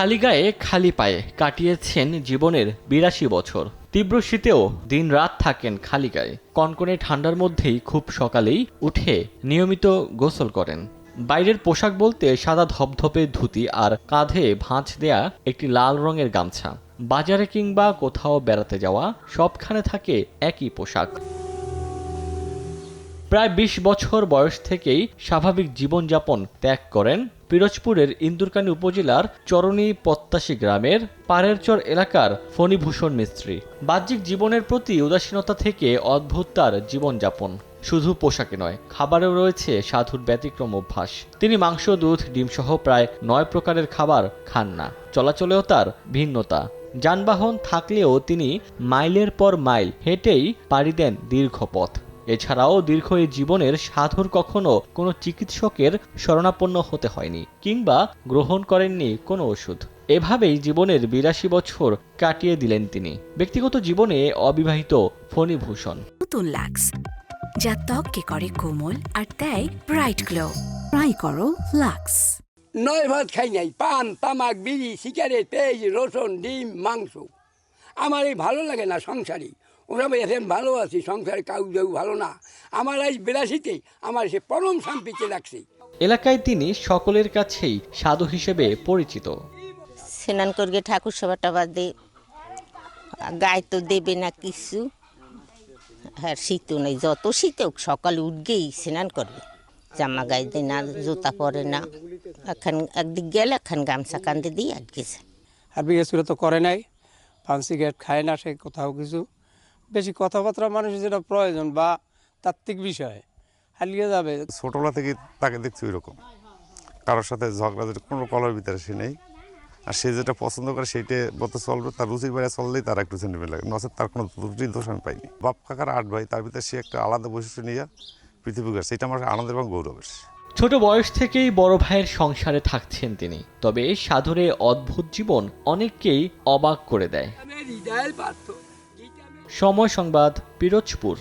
খালি গায়ে, খালি পায়ে কাটিয়েছেন জীবনের বিরাশি বছর। তীব্র শীতেও দিন রাত থাকেন খালি গায়ে। কনকনে ঠান্ডার মধ্যেই খুব সকালেই উঠে নিয়মিত গোসল করেন। বাইরের পোশাক বলতে সাদা ধপধপে ধুতি আর কাঁধে ভাঁজ দেয়া একটি লাল রঙের গামছা। বাজারে কিংবা কোথাও বেড়াতে যাওয়া সবখানে থাকে একই পোশাক। প্রায় ২০ বছর বয়স থেকেই স্বাভাবিক জীবনযাপন ত্যাগ করেন পিরোজপুরের ইন্দুরকানী উপজেলার চরণী পত্তাশী গ্রামের পাড়েরচর এলাকার ফণীভূষণ মিস্ত্রি। বাহ্যিক জীবনের প্রতি উদাসীনতা থেকে অদ্ভুত তার জীবনযাপন। শুধু পোশাকে নয়, খাবারেও রয়েছে সাধুর ব্যতিক্রম অভ্যাস। তিনি মাংস, দুধ, ডিমসহ প্রায় নয় প্রকারের খাবার খান না। চলাচলেও তার ভিন্নতা। যানবাহন থাকলেও তিনি মাইলের পর মাইল হেঁটেই পাড়ি দেন দীর্ঘ পথ এছাড়াও দীর্ঘ এই জীবনের সাধুর কখনো কোনো চিকিৎসকের শরণাপন্ন হতে হয়নি কিংবা গ্রহণ করেননি কোনো ওষুধ। এভাবেই জীবনের বিরাশি বছর কাটিয়ে দিলেন তিনি। ব্যক্তিগত জীবনে অবিবাহিত ফণীভূষণ। নতুন লাক্স যা ত্বককে করে কোমল আর দেয় ব্রাইট গ্লো। ট্রাই করো লাক্স। নয় ভাত খাই নাই পান তামাক বিড়ি সিগারেট পেঁয়াজ রসুন ডিম মাংস। আমার এই ভালো লাগে না সংসারই ওরা আমি ভালো আছি সংসারে কাউ কেউ ভালো না। আমার এই বিলাসিতে আমার সে পরম শান্তিতে রাখছে এলাকায় তিনি সকলের কাছেই সাধু হিসেবে পরিচিত। স্নান করবে ঠাকুর সভাটা বাদে গায়ে তো দেবে না কিছু। আর শীতও নেই যত শীত হোক সকালে উঠগেই স্নান করবে। জামা গায়ে দেয় না জুতা পরে না। এখন একদিক গেলে এখন গামছা কান্দে দিয়ে আটকেছে আর বিএসপিরা তো করে নাই পান সিগারেট খায় না সে কোথাও কিছু। বেশি কথাবার্তা মানুষের যেটা প্রয়োজন বা তাত্ত্বিক বিষয় হালিয়ে যাবে। ছোটবেলা থেকে তাকে দেখছি ওই রকম কারোর সাথে ঝগড়া যেটা কোনো কলার ভিতরে সে নেই। আর সে যেটা পছন্দ করে সেইটা মতো চলবে তার রুচির বাইরে চললেই তার একটু সেন্টিমেন্ট লাগে। নচেত তার কোনো ত্রুটির দোষ আমি পাইনি। বাপ কাকার আট ভাই তার ভিতরে সে একটা আলাদা বৈশিষ্ট্য নিয়ে পৃথিবী গেছে সেটা আমার আনন্দ এবং গৌরবের। ছোট বয়স থেকেই বড় ভাইয়ের সংসারে থাকছেন তিনি। তবে সাধুরে অদ্ভুত জীবন অনেককেই অবাক করে দেয়। সময় সংবাদ পিরোজপুর।